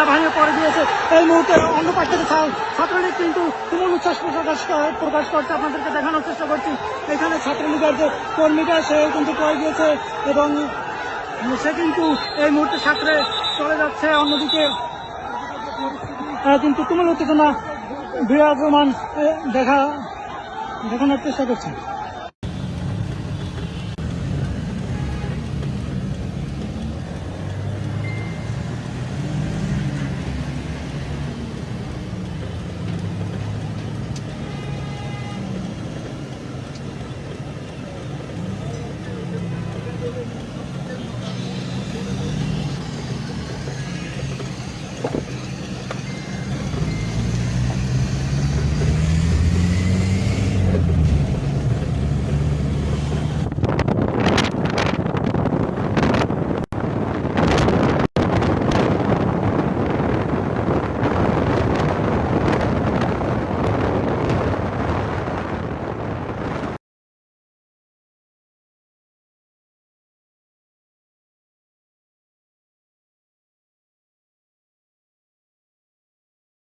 সেনাবাহিনী পরে দিয়েছে এই মুহূর্তে অন্য পাশ ছাত্রলীগ কিন্তু তুমুল উচ্ছ্বাস প্রকাশ প্রকাশ করছে। আপনাদেরকে দেখানোর চেষ্টা করছি। এখানে ছাত্রলীগের যে কর্মীরা, সে কিন্তু পড়ে গিয়েছে এবং সে কিন্তু এই মুহূর্তে ছাত্রে চলে যাচ্ছে অন্যদিকে। কিন্তু তুমুল উত্তেজনা বিরাজমান দেখা দেখানোর চেষ্টা করছি।